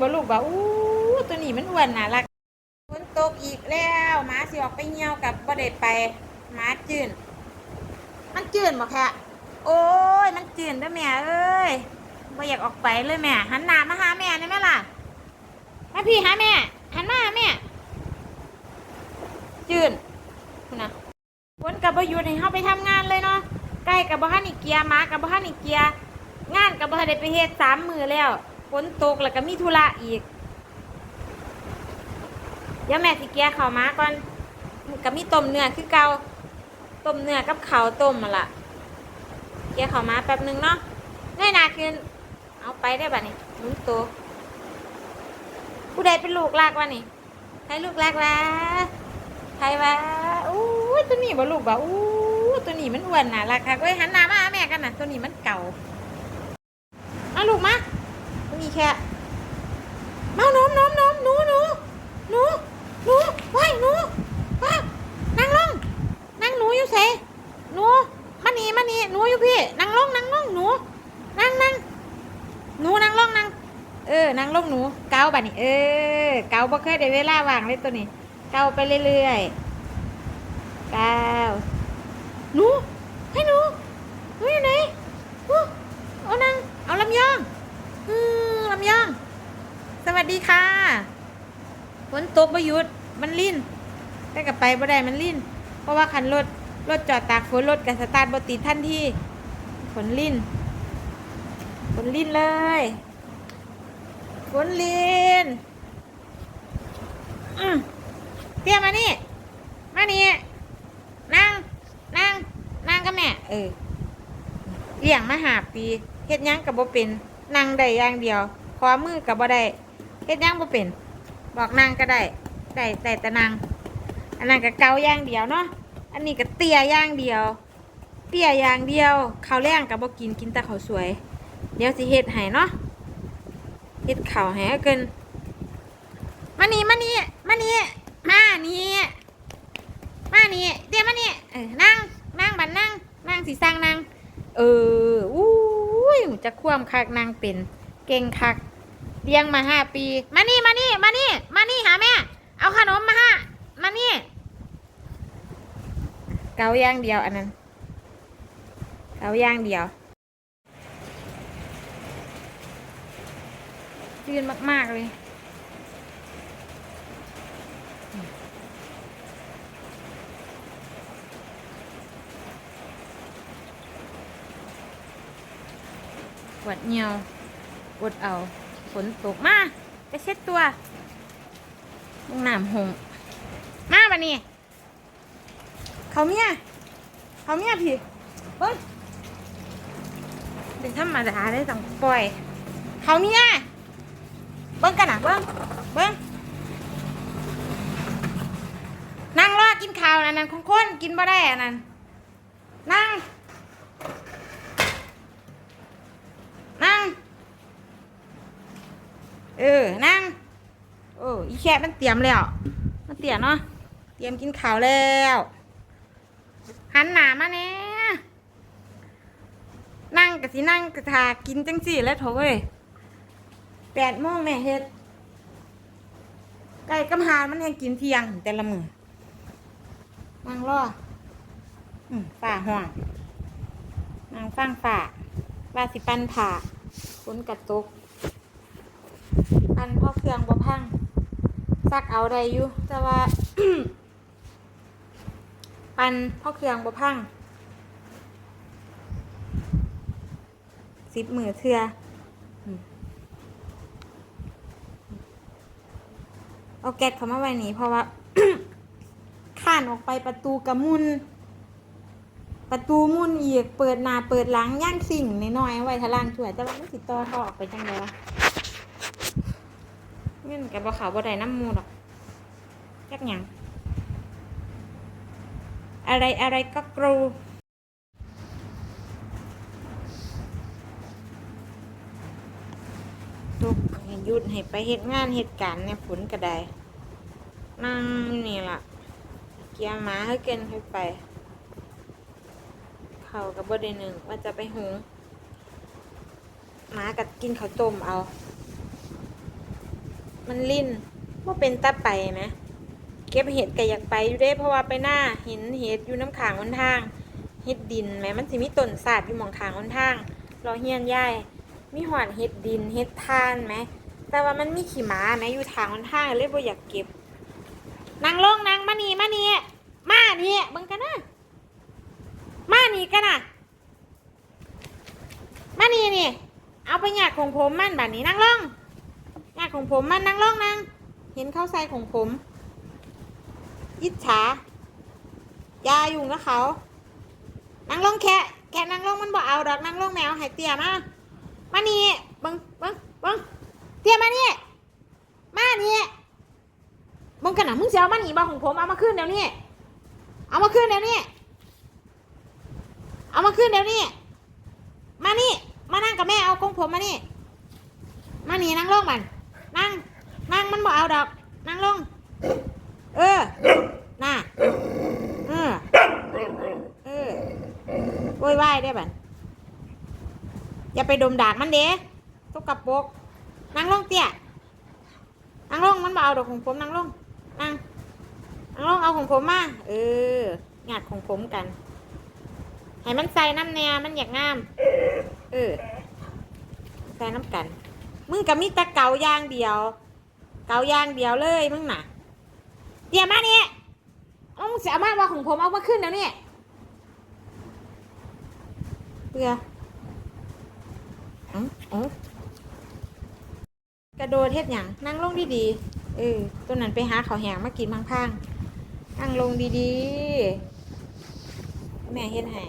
บ่ลูกบ่อู้ตัวนี้มันอ้วนน่ารักฝนตกอีกแล้วหมาสิออกไปเหี่ยวกับบ่ได้ไปหมาจืนมันจืนบ่แค่โอ้ยมันจืนเด้อแม่เอ้ยบ่อยากออกไปเลยแม่หันหน้ามาหาแม่ได้ไหมล่ะมาพี่หาแม่หันมาหาแม่จืนคุณนะฝนกับบ่หยุดให้เฮาไปทำงานเลยเนาะไก่กับบ่ทันอีกเกียร์หมากับบ่ทันอีกเกียร์งานกับบ่ทันได้ไปเฮ็ดสามมือแล้ว ฝนตกแล้วก็มีธุระอีก เดี๋ยวแม่สิเกียร์ข้าวหมาก่อนก็มีต้มเนื้อคือเกาต้มเนื้อกับข้าวต้มมาละเกียร์ข้าวหมาแป๊บนึงเนาะเงยนาขึ้นเอาไปได้บัดนี้หมุนตัวผู้ใดเป็นลูกลากวะนี่ใครลูกลากวะใครวะอู้ตัวนี้บ่ลูกบ่อู้ตัวนี้มันอ้วนน่ะรักคักเว้ยหันหน้ามาแม่กันน่ะ ตัวนี้มันเก่ามาลูกมา แค่มาน้มน้มน้มหนูหนูหนูหนูว้ายหนูว้านั่งลงนั่งหนูอยู่เสหนูมานี่มานี่หนูอยู่พี่ นั่งลงนั่งลงหนู นั่งนั่งหนูนั่งลงนั่งเออนั่งลงหนูเกาบัดนี้เออเกาบ่เคยได้เวลาว่างเลยตัวนี้เกาไปเรื่อยๆเก้าหนูให้หนูหนูอยู่ไหนเอานางเอาลำยองำยอง สวัสดีค่ะฝนตกประยุทธ์มันลิ่นแต่กับไปบ่ได้มันลิ่น เพราะว่าคันรถรถจอดตากฝนรถกับสตาร์ทบติดทันที่ฝนลิ่นฝนลิ่นเลยฝนลิ่นอืมเตี้ยมานี่ มานี่นั่งนั่งนั่งกับแม่ เออเลี้ยงมาหาปีเฮ็ดยังกับบ่เป็นนั่งได้อย่างเดียว ขวามือกับบ่ได้เฮ็ดหยังบ่เป็น บอกนั่งก็ได้ได้แต่แต่นั่งอันนั้นก็เกาอย่างเดียวเนาะอันนี้ก็เตี้ยอย่างเดียว เตี้ยอย่างเดียวข้าวแรงกับบ่กินกินแต่ข้าวสวย เดี๋ยวสิเฮ็ดให้เนาะเฮ็ดข้าวให้เอาเกินมานี่มานี่มานี่มานี่มานี่เดี๋ยวมานี่เออนั่งนั่งบันนั่งนั่งสีสร้างนั่งเอออู้ยจะคว่ำคักนั่งเป็น เก่งคัก เลี้ยงมาห้าปี มานี่มานี่มานี่มานี่หาแม่ เอาขนมมาห้ามานี่ เกาย่างเดียวอันนั้น เกาย่างเดียวยืนมาก ๆ เลยปวดเหนียวอดเอา ฝนตกมาไปเช็ดตัวลงน้ำหงมาบันนี้ เขาเมียเขาเมียพี่เบิ้งเป็นธรรมดาได้ต้องปล่อย เขาเมียเบิ้งกันนะเบิ้งเบิ้งนั่งรอกินข้าวนะนั่นคงคนกินบ่ได้อันนั้นนั่ง นั่ง เออ นั่ง โอ้อีแค่มันเตรียมแล้ว มันเตรียมเนาะ เตรียมกินข้าวแล้ว หันหนามาแน่นั่งกะสินั่งกะทากินจังสี่แล้วโถเว้ยแปดโมงแม่เฮ็ดไก่กำหานมันแหงกินเที่ยง แต่ละมือนั่งรออืมฝ่าห่วงนั่งฟังฝ่าว่าสิปันผ่าฝนกระตก อันพ่อเครื่องบ่พังซักเอาได้อยู่แต่ว่า ปันพ่อเครื่องบ่พังสิบมือเทือเอาแก๊สเขามาไว้นี่เพราะว่าข้านออกไปประตูกระมุน ประตูมุนอีก เปิดหน้าเปิดหลังย่างสิ่งน้อยๆไว้ทะล่างถ้วยแต่ว่ามันสิต่อทอออกไปจังไดวะ เงินกับบ่ขาวบ่ได้น้ำมูดอกจักหยังอะไรอะไรก็กรูตุกให้ยุดให้ไปเฮ็ดงานเฮ็ดการเนี่ยฝนก็ได้นั่งนี่ล่ะ เกียร์หมาให้เกินให้ไป เขากับบ่ได้หนึ่งว่าจะไปหุงหมากัดกินข้าวต้มเอา มันลิ่นว่าเป็นตาไปไหมเก็บเห็ดก็อยากไปอยู่เด้เพราะว่าไปหน้าเห็นเห็ดอยู่น้ำขางหนทางเห็ดดินไหมมันสิมีต้นศาสตร์อยู่หมองขางหนทางรอเฮียนย่ายมีหอดเห็ดดินเห็ดทานไหมแต่ว่ามันมีขี่ม้าไหมอยู่ทางหนทางเลยบ่อยากเก็บนางลงนางมานีมานีมานี่เบิ่งกันนะมานี่กันนะมานี่นี่เอาไปหยาดของผมมันแบบนี้นั่งลง หยาของผมมันนั่งลงนางเห็นเข้าใส่ของผม อิจฉายาอยุ่งกับเขานั่งลงแค่แค่นั่งลงมันบอกเอาดอกนั่งลงแมวหายเตี้ยมามานี่บังบังบังเตี้ยมานี่มานี่มึงกันนะมึงจะเอามาหนีบอของผมเอามาขึ้นเดี๋ยวนี้เอามาขึ้นเดี๋ยวนี้เอามาขึ้นเดี๋ยวนี้มานี่มานั่งกับแม่เอาของผมมานี่มานี่นั่งลงมัน นั่ง นั่งมันบอกเอาดอก นั่งลง เออ น่ะ เออ เออโวยวายได้บันอย่าไปดมดากมันเด้ตกกระปรกนั่งลงเตี้ยนั่งลงมันบอกเอาดอกของผมนั่งลง นั่ง นั่งลงเอาของผมมา เออหยาดของผมกัน ให้มันใส่น้ำแนวมันอยากงาม เออ ใส่น้ำกัน มึงกับมีแต่เกาอยางเดียว เกาอยางเดียวเลยมึงน่ะเดี๋ยวมาเนี่ยเอามึงเสียมากว่าของผมเอามาขึ้นแล้วเนี่ยเบื่ออ๋ออ๋อกระโดดเฮ็ดหยังนั่งลงดีๆเออตัวนั้นไปหาข้าแหงมากินพังๆนั่งลงดีๆ แม่เฮ็ดให้